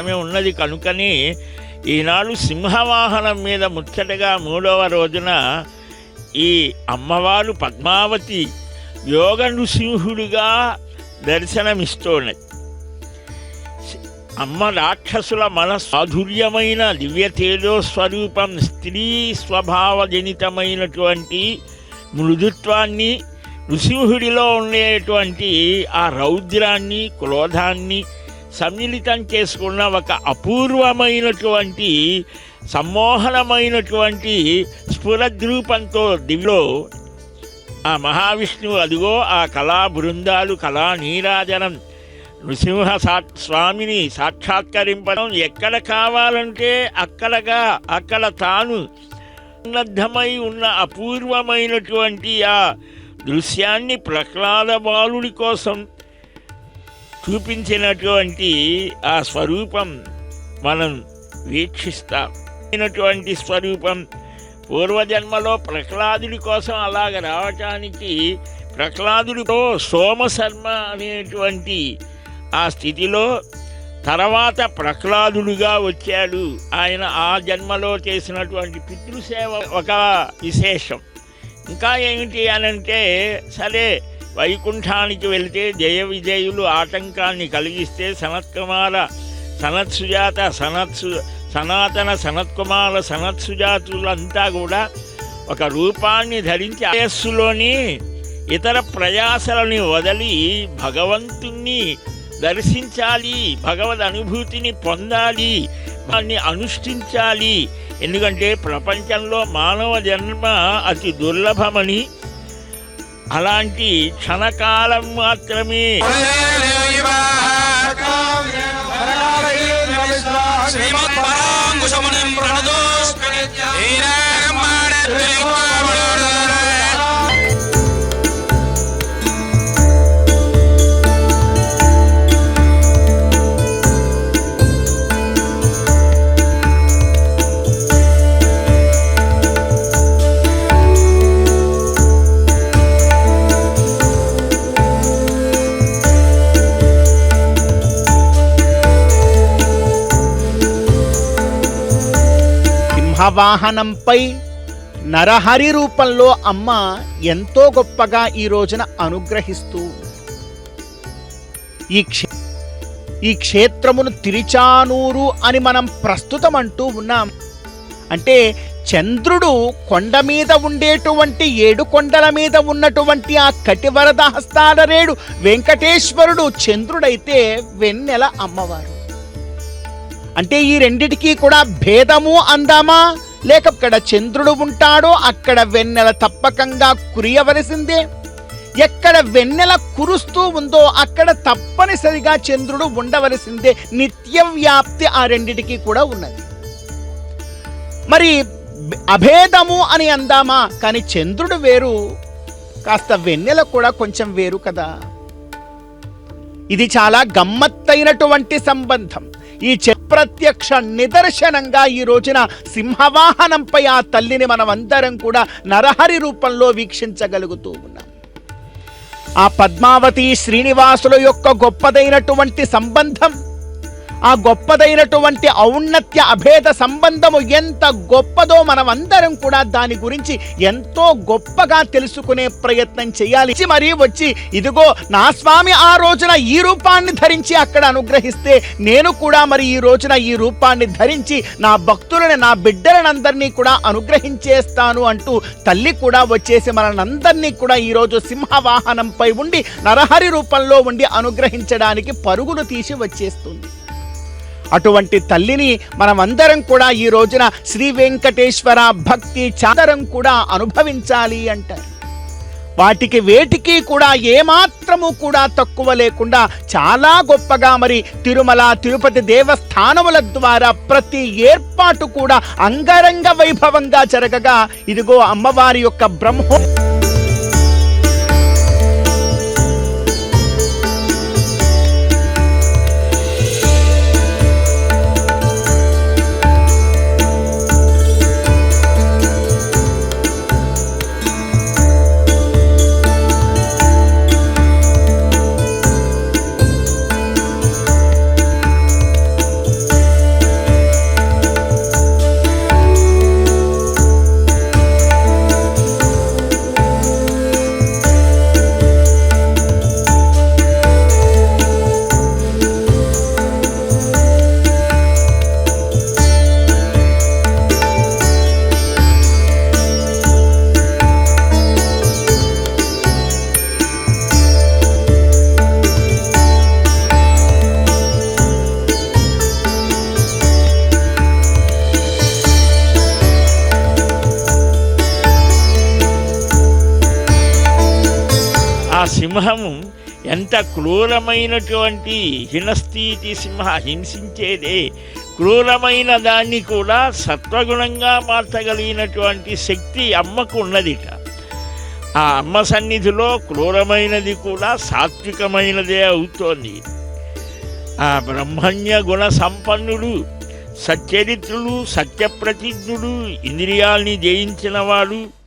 ఆమె ఉన్నది కనుకని ఈనాడు సింహవాహనం మీద ముచ్చటగా మూడవ రోజున ఈ అమ్మవారు పద్మావతి యోగ నృసింహుడిగా దర్శనమిస్తోన్నది అమ్మ రాక్షసుల మన సాధుర్యమైన దివ్య తేజో స్వరూపం స్త్రీ స్వభావజనితమైనటువంటి మృదుత్వాన్ని నృసింహుడిలో ఉండేటువంటి ఆ రౌద్రాన్ని క్రోధాన్ని సమ్మిళితం చేసుకున్న ఒక అపూర్వమైనటువంటి సమ్మోహనమైనటువంటి స్ఫురద్రూపంతో దివిలో ఆ మహావిష్ణువు అదిగో ఆ కళా బృందాలు కళా నీరాజనం నృసింహ సా స్వామిని సాక్షాత్కరింపడం ఎక్కడ కావాలంటే అక్కడగా అక్కడ తాను సన్నద్ధమై ఉన్న అపూర్వమైనటువంటి ఆ దృశ్యాన్ని ప్రహ్లాద బాలుడి కోసం చూపించినటువంటి ఆ స్వరూపం మనం వీక్షిస్తాం. స్వరూపం పూర్వజన్మలో ప్రహ్లాదుడి కోసం అలాగ రావటానికి ప్రహ్లాదుడితో సోమశర్మ అనేటువంటి ఆ స్థితిలో తర్వాత ప్రహ్లాదుడుగా వచ్చాడు. ఆయన ఆ జన్మలో చేసినటువంటి పితృసేవ ఒక విశేషం. ఇంకా ఏమిటి అనంటే సరే వైకుంఠానికి వెళితే జయ విజయులు ఆటంకాన్ని కలిగిస్తే సనత్కుమార సనత్సుజాత సనత్సు సనాతన సనత్కుమార సనత్సుజాతులంతా కూడా ఒక రూపాన్ని ధరించి వయస్సులోని ఇతర ప్రయాసలని వదిలి భగవంతుణ్ణి దర్శించాలి భగవద్ అనుభూతిని పొందాలి దాన్ని అనుష్ఠించాలి. ఎందుకంటే ప్రపంచంలో మానవ జన్మ అతి దుర్లభమని అలాంటి క్షణకాలం మాత్రమే. సింహవాహనంపై నరహరి రూపంలో అమ్మ ఎంతో గొప్పగా ఈ రోజున అనుగ్రహిస్తూ ఈ క్షే ఈ క్షేత్రమును తిరిచానూరు అని మనం ప్రస్తుతం అంటూ ఉన్నాం. అంటే చంద్రుడు కొండ మీద ఉండేటువంటి ఏడు కొండల మీద ఉన్నటువంటి ఆ కటివరద హస్తాలరేడు వెంకటేశ్వరుడు చంద్రుడైతే వెన్నెల అమ్మవారు. అంటే ఈ రెండిటికీ కూడా భేదము అందామా? లేక ఇక్కడ చంద్రుడు ఉంటాడో అక్కడ వెన్నెల తప్పకంగా కురియవలసిందే. ఎక్కడ వెన్నెల కురుస్తూ ఉందో అక్కడ తప్పనిసరిగా చంద్రుడు ఉండవలసిందే. నిత్య వ్యాప్తి ఆ రెండిటికి కూడా ఉన్నది. మరి అభేదము అని అందామా? కానీ చంద్రుడు వేరు. కాస్త వెన్నెల కూడా కొంచెం వేరు కదా. ఇది చాలా గమ్మత్తైనటువంటి సంబంధం. ఈ ప్రత్యక్ష నిదర్శనంగా ఈ రోజున సింహవాహనంపై ఆ తల్లిని మనం అందరం కూడా నరహరి రూపంలో వీక్షించగలుగుతూ ఉన్నాం. ఆ పద్మావతి శ్రీనివాసుల యొక్క గొప్పదైనటువంటి సంబంధం ఆ గొప్పదైనటువంటి ఔన్నత్య అభేద సంబంధము ఎంత గొప్పదో మనమందరం కూడా దాని గురించి ఎంతో గొప్పగా తెలుసుకునే ప్రయత్నం చేయాలి. మరీ వచ్చి ఇదిగో నా స్వామి ఆ రోజున ఈ రూపాన్ని ధరించి అక్కడ అనుగ్రహిస్తే నేను కూడా మరి ఈ రోజున ఈ రూపాన్ని ధరించి నా భక్తులని నా బిడ్డలనందరినీ కూడా అనుగ్రహించేస్తాను అంటూ తల్లి కూడా వచ్చేసి మనందరినీ కూడా ఈరోజు సింహవాహనంపై ఉండి నరహరి రూపంలో ఉండి అనుగ్రహించడానికి పరుగులు తీసి వచ్చేస్తుంది. అటువంటి తల్లిని మనమందరం కూడా ఈ రోజున శ్రీ వెంకటేశ్వర భక్తి చాదరం కూడా అనుభవించాలి అంటారు. వాటికి వేటికి కూడా ఏమాత్రము కూడా తక్కువ లేకుండా చాలా గొప్పగా మరి తిరుమల తిరుపతి దేవస్థానముల ద్వారా ప్రతి ఏర్పాటు కూడా అంగరంగ వైభవంగా జరగగా ఇదిగో అమ్మవారి యొక్క బ్రహ్మో ఆ సింహము ఎంత క్రూరమైనటువంటి హినస్థితి సింహ హింసించేదే. క్రూరమైన దాన్ని కూడా సత్వగుణంగా మార్చగలిగినటువంటి శక్తి అమ్మకు ఉన్నదిట ఆ అమ్మ సన్నిధిలో క్రూరమైనది కూడా సాత్వికమైనదే అవుతోంది. ఆ బ్రహ్మణ్య గుణ సంపన్నుడు సచ్చరిత్రుడు సత్యప్రతిజ్ఞుడు ఇంద్రియాల్ని జయించినవాడు